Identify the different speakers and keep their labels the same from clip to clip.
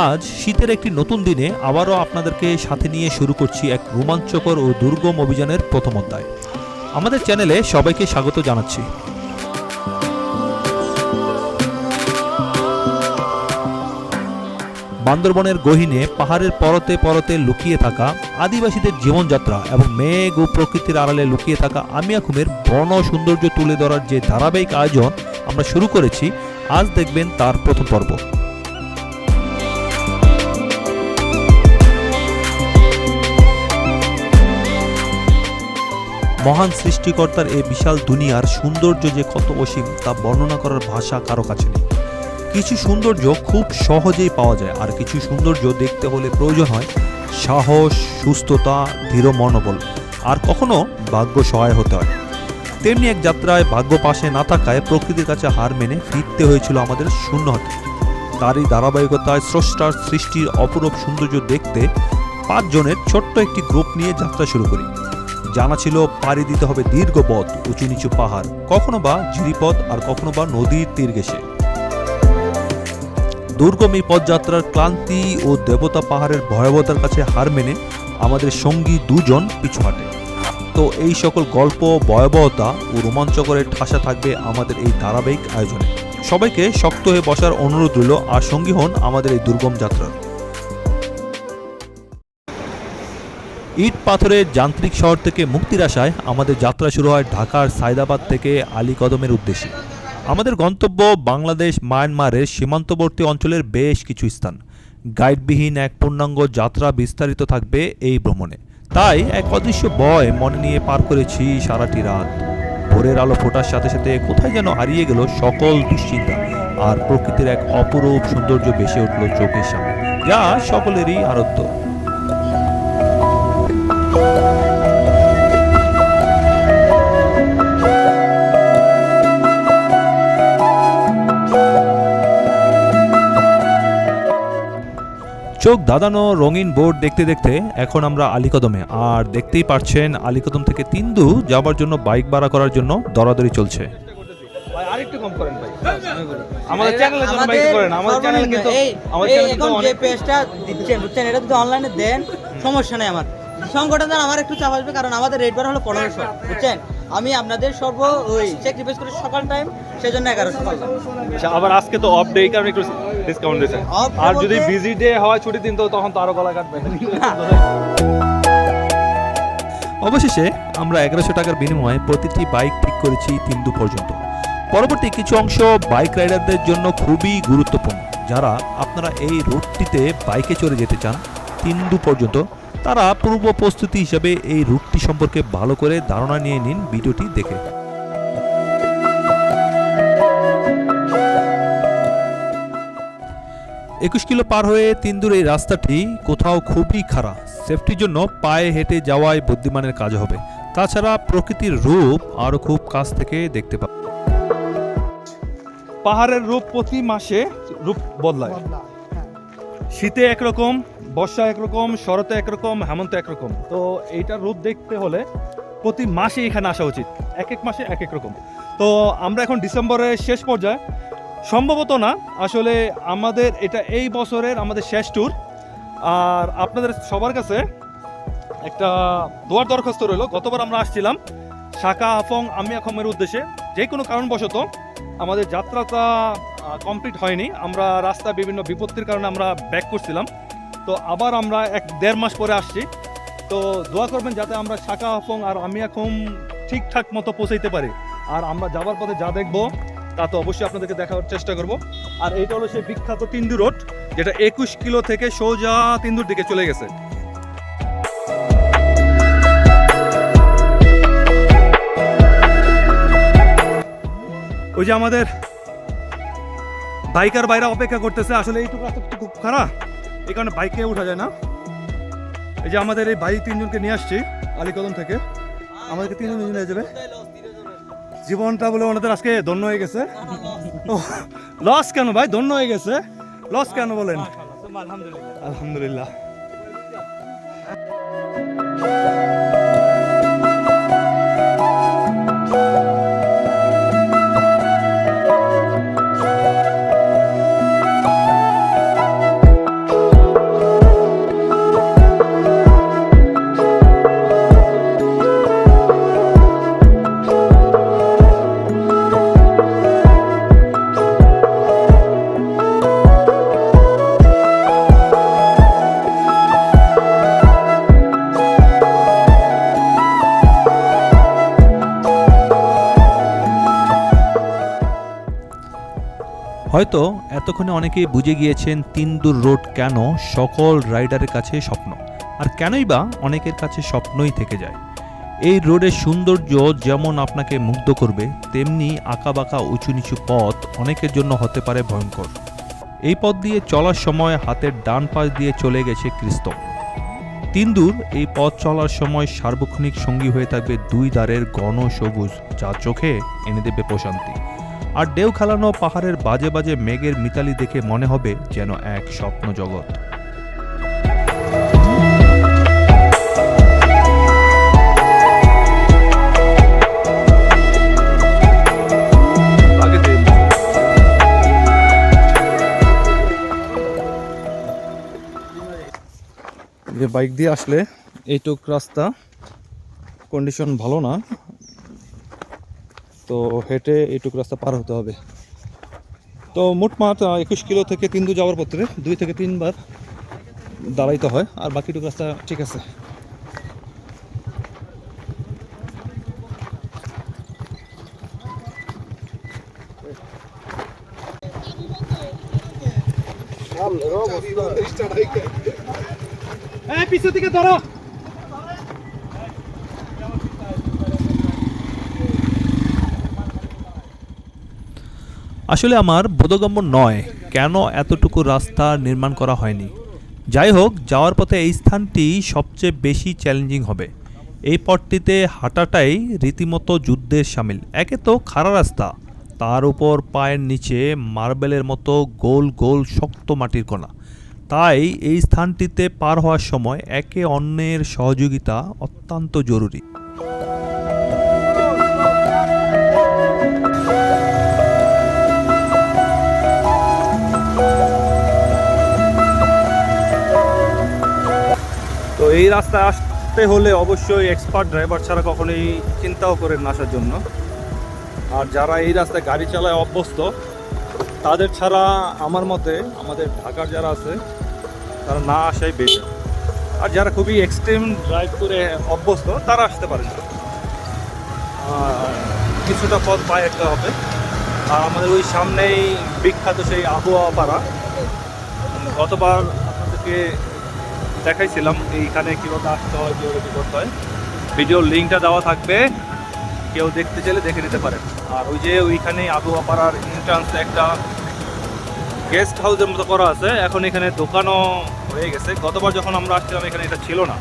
Speaker 1: আজ শীতের একটি নতুন দিনে আবারও আপনাদেরকে সাথে নিয়ে শুরু করছি এক রোমাঞ্চকর ও দুর্গম অভিযানের প্রথম অধ্যায়। আমাদের চ্যানেলে সবাইকে স্বাগত জানাচ্ছি। বান্দরবনের গহীনে পাহাড়ের পরতে পরতে লুকিয়ে থাকা আদিবাসীদের জীবনযাত্রা এবং মেঘ ও প্রকৃতির আড়ালে লুকিয়ে থাকা আমিয়াখুমের বন সৌন্দর্য তুলে ধরার যে ধারাবাহিক আয়োজন আমরা শুরু করেছি, আজ দেখবেন তার প্রথম পর্ব। মহান সৃষ্টিকর্তার এই বিশাল দুনিয়ার সৌন্দর্য যে কত অসীম, তা বর্ণনা করার ভাষা কারও কাছে নেই। কিছু সৌন্দর্য খুব সহজেই পাওয়া যায়, আর কিছু সৌন্দর্য দেখতে হলে প্রয়োজন হয় সাহস, সুস্থতা, দৃঢ় মনোবল, আর কখনো ভাগ্য সহায় হতে হয়। তেমনি এক যাত্রায় ভাগ্য পাশে না থাকায় প্রকৃতির কাছে হার মেনে ফিরতে হয়েছিল আমাদের শূন্য হাতে তারই ধারাবাহিকতায় স্রষ্টার সৃষ্টির অপরূপ সৌন্দর্য দেখতে পাঁচজনের ছোট্ট একটি গ্রুপ নিয়ে যাত্রা শুরু করি। জানা ছিল পাড়ি দিতে হবে দীর্ঘ পথ, উঁচু নিচু পাহাড়। কখনো বা ঝিরিপথ আর কখনো বা নদীর তীর ঘেঁষে। দুর্গম এই পথযাত্রার ক্লান্তি ও দেবতা পাহাড়ের ভয়াবহতার কাছে হার মেনে আমাদের সঙ্গী দুজন পিছু হাঁটে। তো এই সকল গল্প, ভয়াবহতা ও রোমাঞ্চকরের ঠাসা থাকবে আমাদের এই ধারাবাহিক আয়োজনে। সবাইকে শক্ত হয়ে বসার অনুরোধ রইল, আর সঙ্গী হন আমাদের এই দুর্গম যাত্রার। ইট পাথরের যান্ত্রিক শহর থেকে মুক্তির আশায় আমাদের যাত্রা শুরু হয় ঢাকার সায়দাবাদ থেকে আলীকদমের উদ্দেশ্যে। আমাদের গন্তব্য বাংলাদেশ, মায়ানমারের সীমান্তবর্তী অঞ্চলের বেশ কিছু স্থান। গাইডবিহীন এক পূর্ণাঙ্গ যাত্রা বিস্তারিত থাকবে এই ভ্রমণে। তাই এক অদৃশ্য বয় মনে নিয়ে পার করেছি সারাটি রাত। ভোরের আলো ফোটার সাথে সাথে কোথায় যেন হারিয়ে গেল সকল দুশ্চিন্তা আর প্রকৃতির এক অপরূপ সৌন্দর্য বেসে উঠল চোখের সামনে। যা সকলেরই আরত্য চোখ দাদানো রঙিন বোর্ড দেখতে দেখতে এখন আমরা আলীকদমে। আর দেখতেই পারছেন আলীকদম থেকে তিন্দু যাবার জন্য বাইক ভাড়া করার জন্য দরাদরি চলছে।
Speaker 2: আরেকটু কম করেন ভাই। আমাদের চ্যানেলের জন্য ভাই করেন। আমাদের চ্যানেল কিন্তু আমাদের চ্যানেল কিন্তু
Speaker 3: যে পেজটা দিচ্ছেন বুঝছেন? এটা যদি অনলাইনে দেন সমস্যা নেই আমার। সংগঠন আমার একটু চাপ আসবে কারণ আমাদের রেট বার হলো পনেরোশো বুঝছেন? আমি আপনাদের সর্ব ওই চেক রিপোর্ট করে সকাল টাইম সেই জন্য এগারোশো পারলাম।
Speaker 2: আচ্ছা, আবার আজকে তো অফ ডে কারণে একটু ডিসকাউন্ট দিয়েছে। আর যদি বিজি ডে হয় ছুটির দিন তো তখন তো আরও গলা কাটবে।
Speaker 1: অবশেষে আমরা এগারোশো টাকার বিনিময়ে প্রতিটি বাইক ঠিক করেছি তিন্দু পর্যন্ত। পরবর্তী কিছু অংশ বাইক রাইডারদের জন্য খুবই গুরুত্বপূর্ণ। যারা আপনারা এই রুটটিতে বাইকে চড়ে যেতে চান তিন্দু পর্যন্ত তারা পূর্ব প্রস্তুতি হিসেবে এই রুটটি সম্পর্কে ভালো করে ধারণা নিয়ে নিন ভিডিওটি দেখে। একুশ কিলো পার হয়ে তিন্দুর এই রাস্তাটি কোথাও খুবই খারাপ। সেফটির জন্য পায়ে হেঁটে যাওয়াই বুদ্ধিমানের কাজ হবে। তাছাড়া প্রকৃতির রূপ আরও খুব কাছ থেকে দেখতে পাবে।
Speaker 2: পাহাড়ের রূপ প্রতি মাসে রূপ বদলায়। শীতে একরকম, বর্ষা একরকম, শরতে একরকম, হেমন্ত একরকম। তো এইটার রূপ দেখতে হলে প্রতি মাসে এখানে আসা উচিত। এক এক মাসে এক এক রকম। তো আমরা এখন ডিসেম্বরের শেষ পর্যায়ে সম্ভবত না। আসলে আমাদের এটা এই বছরের আমাদের শেষ ট্যুর আর আপনাদের সবার কাছে একটা দোয়ার দরখাস্ত রইল। গতবার আমরা আসছিলাম শাখা আফং আমি আখমের উদ্দেশ্যে। যে কোনো কারণবশত আমাদের যাত্রাটা কমপ্লিট হয়নি। আমরা রাস্তা বিভিন্ন বিপত্তির কারণে আমরা ব্যাক করছিলাম। তো আবার আমরা এক দেড় মাস পরে আসছি। তো দোয়া করবেন যাতে আমরা শাখা আফং আর আমি এখন ঠিকঠাক মতো পৌঁছাইতে পারি। আর আমরা যাবার পথে যা দেখব তা তো অবশ্যই আপনাদেরকে দেখার চেষ্টা করব। আর এইটা হলো সেই বিখ্যাত তিন্দু রোড, যেটা একুশ কিলো থেকে সোজা তিন্দুর দিকে চলে গেছে। ওই যে আমাদের বাইকার বাইরে অপেক্ষা করতেছে, আসলে এইটুকু রাস্তা তো খুব খারাপ, এই কারণে বাইকে ওঠা যায় না। এই যে আমাদের এই ভাই তিনজনকে নিয়ে আসছি, আলীকদম থেকে। আমাদেরকে তিনজন নিয়ে যাবে। জীবনটা বলে ওনাদের আজকে ধন্য হয়ে গেছে। লস কেন ভাই? ধন্য হয়ে গেছে। লস কেন বলেন? আলহামদুলিল্লাহ।
Speaker 1: হয়তো এতক্ষণে অনেকেই বুঝে গিয়েছেন তিনদুর রোড কেন সকল রাইডারের কাছে স্বপ্ন, আর কেনই বা অনেকের কাছে স্বপ্নই থেকে যায়। এই রোডের সৌন্দর্য যেমন আপনাকে মুগ্ধ করবে, তেমনি আঁকাবাঁকা উঁচু নিচু পথ অনেকের জন্য হতে পারে ভয়ঙ্কর। এই পথ দিয়ে চলার সময় হাতের ডান পাশ দিয়ে চলে গেছে ক্রিস্ত। তিনদূর এই পথ চলার সময় সার্বক্ষণিক সঙ্গী হয়ে থাকবে দুই দ্বারের ঘন সবুজ, যা চোখে এনে দেবে প্রশান্তি। আর ঢেউ খেলানো পাহাড়ের বাজে বাজে মেঘের মিতালি দেখে মনে হবে যেন এক স্বপ্ন জগৎ।
Speaker 2: বাইক দিয়ে আসলে এইটুক রাস্তা কন্ডিশন ভালো না। তো হেঁটে এইটুক রাস্তা পার হতে হবে। তো মোটমাট একুশ কিলো থেকে তিন দু যাওয়ার পত্রে দুই থেকে তিনবার দাঁড়াইতে হয়, আর বাকিটুকু রাস্তা ঠিক আছে। পিছন থেকে ধরো।
Speaker 1: আসলে আমার বোধগম্য নয় কেন এতটুকু রাস্তা নির্মাণ করা হয়নি। যাই হোক যাওয়ার পথে এই স্থানটি সবচেয়ে বেশি চ্যালেঞ্জিং হবে। এই পথটিতে হাঁটাটাই রীতিমতো যুদ্ধের সামিল। একে তো খাড়া রাস্তা, তার উপর পায়ের নিচে মার্বেলের মতো গোল গোল শক্ত মাটির কোনা তাই এই স্থানটিতে পার হওয়ার সময় একে অন্যের সহযোগিতা অত্যন্ত জরুরি।
Speaker 2: এই রাস্তায় আসতে হলে অবশ্যই এক্সপার্ট ড্রাইভার ছাড়া কখনোই চিন্তাও করেন না আসার জন্য। আর যারা এই রাস্তায় গাড়ি চালায় অভ্যস্ত, তাদের ছাড়া আমার মতে আমাদের ঢাকার যারা আছে, তারা না আসাই বেটার আর যারা খুবই এক্সট্রিম ড্রাইভ করে অভ্যস্ত, তারা আসতে পারে কিছুটা পথ পায়ে একটা হবে। আর আমাদের ওই সামনেই বিখ্যাত সেই আবহাওয়া পাড়া গতবার আপনাদেরকে দেখাইছিলাম এইখানে কীভাবে আসতে হয়, কীভাবে কী করতে হয়। ভিডিওর লিঙ্কটা দেওয়া থাকবে, কেউ দেখতে চাইলে দেখে নিতে পারেন আর ওই যে ওইখানে আবহাওয়া পাড়ার এন্ট্রান্সে একটা গেস্ট হাউসের মতো করা আছে। এখন এখানে দোকানও হয়ে গেছে। গতবার যখন আমরা আসছিলাম, এখানে এটা ছিল না।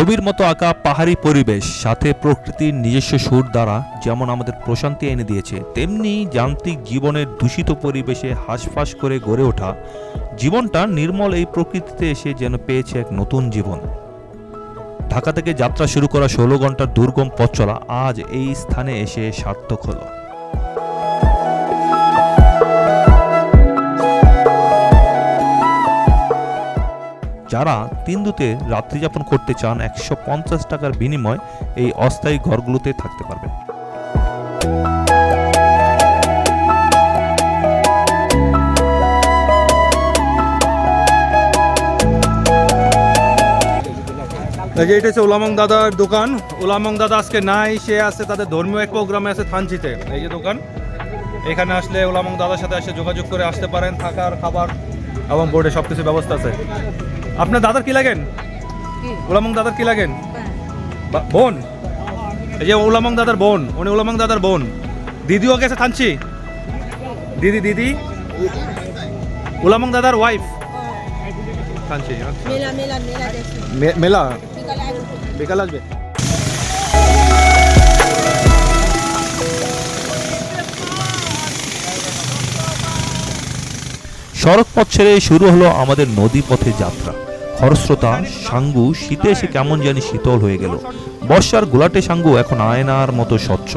Speaker 1: ছবির মতো আঁকা পাহাড়ি পরিবেশ, সাথে প্রকৃতির নিজস্ব সুর দ্বারা যেমন আমাদের প্রশান্তি এনে দিয়েছে, তেমনি যান্ত্রিক জীবনের দূষিত পরিবেশে হাঁসফাঁস করে গড়ে ওঠা, জীবনটা নির্মল এই প্রকৃতিতে এসে যেন পেয়েছে এক নতুন জীবন। ঢাকা থেকে যাত্রা শুরু করা ষোলো ঘণ্টার দুর্গম পথ চলা আজ এই স্থানে এসে সার্থক হলো। যারা তিন্দুতে রাত্রিযাপন করতে চান একশো পঞ্চাশ টাকার বিনিময় এই অস্থায়ী ঘরগুলোতে থাকতে পারবে
Speaker 2: যে এটা হচ্ছে ওলামং দাদার দোকান। ওলামং দাদা আজকে নাই, সে আছে তাদের ধর্মীয় এক প্রোগ্রামে আছে থানচিতে। এই যে দোকান, এখানে আসলে ওলামং দাদার সাথে এসে যোগাযোগ করে আসতে পারেন, থাকার, খাবার এবং বোর্ডে সব কিছু ব্যবস্থা আছে। আপনার দাদার কি লাগেন? ওলামং দাদার কি লাগেন? বা- বোন? এই যে ওলামং দাদার বোন উনি ওলামং দাদার বোন। দিদিও গেছে থানচি? দিদি দিদি? ওলামং দাদার ওয়াইফ থানচি আচ্ছা।
Speaker 4: মেলা মেলা মেলা দেখছি।
Speaker 2: মে- মেলা?
Speaker 4: বিকালে আসব।
Speaker 2: বিকাল আসবে?
Speaker 1: সড়ক পথ ছেড়ে শুরু হলো আমাদের নদী পথে যাত্রা। খরস্রোতা, সাঙ্গু, শীতে এসে কেমন জানি শীতল হয়ে গেল। বর্ষার গোলাটে সাঙ্গু এখন আয়নার মতো স্বচ্ছ।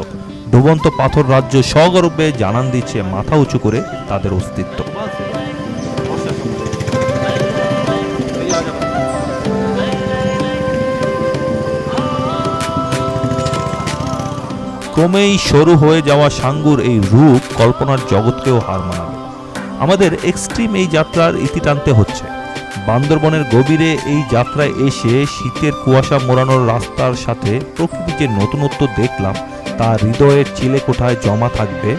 Speaker 1: ডুবন্ত পাথর রাজ্য সগর্বে জানান দিচ্ছে মাথা উঁচু করে তাদের অস্তিত্ব। ক্রমেই সরু হয়ে যাওয়া সাঙ্গুর এই রূপ কল্পনার জগৎকেও হার মানাবে। আমাদের এক্সট্রিম এই যাত্রার ইতি টানতে হচ্ছে। বান্দরবনের গভীরে এই যাত্রায় এসে শীতের কুয়াশা মোড়ানোর রাস্তার সাথে প্রকৃতি যে নতুনত্ব দেখলাম, তা হৃদয়ের চিলে কোঠায় জমা থাকবে